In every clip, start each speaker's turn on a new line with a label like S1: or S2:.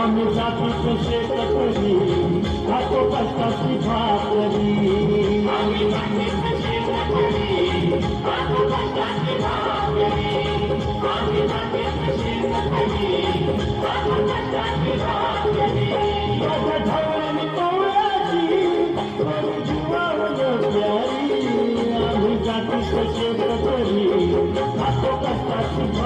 S1: আমি সাধু শেষ করি। এত কষ্ট শিখা করি। আমি জাতি সচেত করি। এত কষ্ট শিখা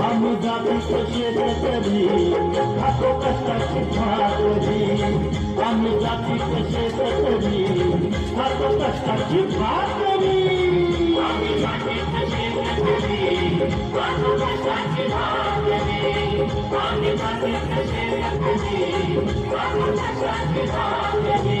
S1: हम जाति सोचे करी हाथों कष्ट छिपा करी हम जाति सोचे करी हाथों कष्ट छिपा करी हम जाति सोचे करी हाथों कष्ट छिपा करी हम जाति सोचे करी हाथों कष्ट छिपा करी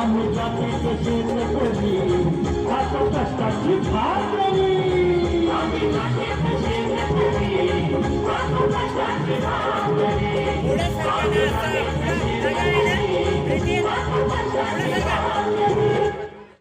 S1: আমি জাতিকে চিহ্ন করি এত কষ্ট কি ভাগ আমি জাতিকে চিহ্ন করি